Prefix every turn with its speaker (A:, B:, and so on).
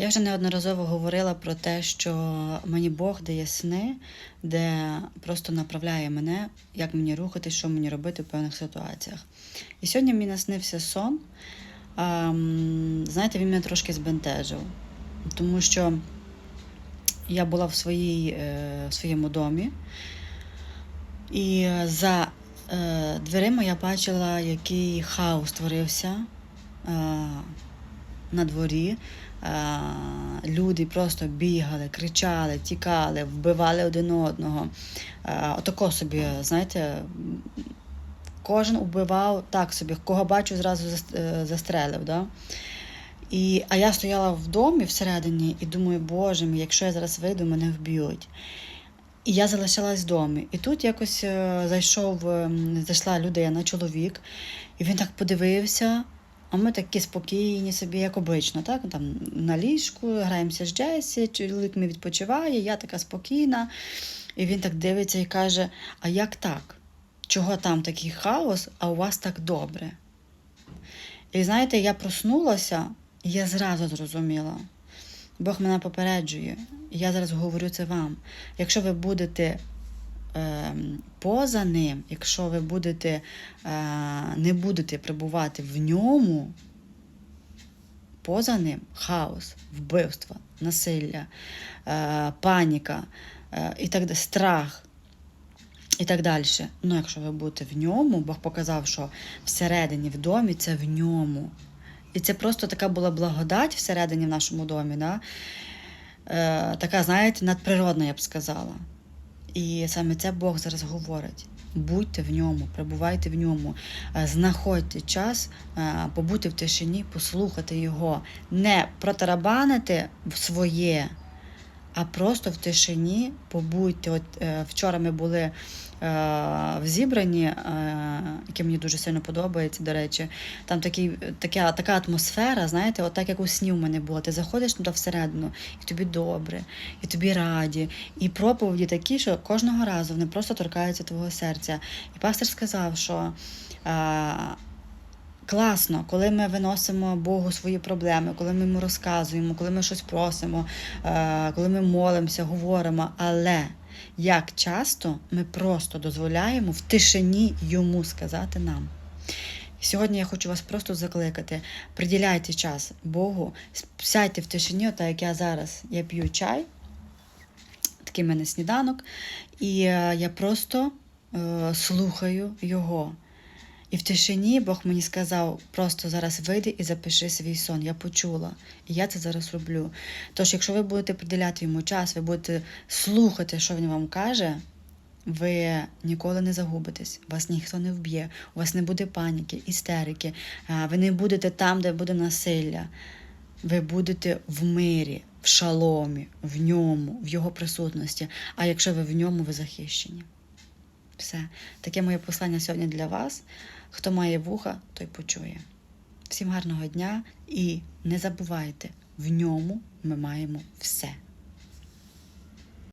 A: Я вже неодноразово говорила про те, що мені Бог дає сни, де просто направляє мене, як мені рухатись, що мені робити в певних ситуаціях. І сьогодні мені наснився сон. Ем, знаєте, він мене трошки збентежив, тому що я була в, своїй, е, в своєму домі, і за е, дверима я бачила, який хаос творився е, на дворі. Е, люди просто бігали, кричали, тікали, вбивали один одного. Е, отако собі, знаєте, кожен убивав так собі, кого бачу, зразу е, застрелив. Да? І, а я стояла в домі всередині і думаю, боже мій, якщо я зараз вийду, мене вб'ють. І я залишилась в домі. І тут якось зайшов, е, зайшла людина, чоловік, і він так подивився. А ми такі спокійні собі, як обично, так? Там на ліжку граємося з Джесі, чоловік мій відпочиває, я така спокійна. І він так дивиться і каже: А як так? Чого там такий хаос, а у вас так добре? І знаєте, я проснулася, і я зразу зрозуміла. Бог мене попереджує. І я зараз говорю це вам. Якщо ви будете поза ним, якщо ви будете, е, не будете перебувати в ньому, поза ним хаос, вбивства, насилля, е, паніка е, і так далі, страх. І так далі. Ну, якщо ви будете в ньому, Бог показав, що всередині в домі це в ньому. І це просто така була благодать всередині в нашому домі. Да? Е, така, знаєте, надприродна, я б сказала. І саме це Бог зараз говорить. Будьте в ньому, перебувайте в ньому, е, знаходьте час е, побути в тишині, послухати його, не протарабанити в своє, а просто в тишині побудьте. От е, вчора ми були е, в зібранні, е, яке мені дуже сильно подобається, до речі. Там такий, така, така атмосфера, знаєте, от так як у сні в мене було. Ти заходиш туди всередину, і тобі добре, і тобі раді. І проповіді такі, що кожного разу вони просто торкаються твого серця. І пастор сказав, що. Е, Класно, коли ми виносимо Богу свої проблеми, коли ми йому розказуємо, коли ми щось просимо, е, коли ми молимося, говоримо. Але як часто ми просто дозволяємо в тишині йому сказати нам. Сьогодні я хочу вас просто закликати: приділяйте час Богу, сядьте в тишині, так як я зараз я п'ю чай, такий в мене сніданок, і е, я просто е, слухаю його. І в тишині Бог мені сказав, просто зараз вийди і запиши свій сон. Я почула. І я це зараз роблю. Тож, якщо ви будете приділяти йому час, ви будете слухати, що він вам каже, ви ніколи не загубитесь, вас ніхто не вб'є, у вас не буде паніки, істерики, ви не будете там, де буде насилля. Ви будете в мирі, в шаломі, в ньому, в його присутності. А якщо ви в ньому, ви захищені. Все. Таке моє послання сьогодні для вас. Хто має вуха, той почує. Всім гарного дня і не забувайте, в ньому ми маємо все.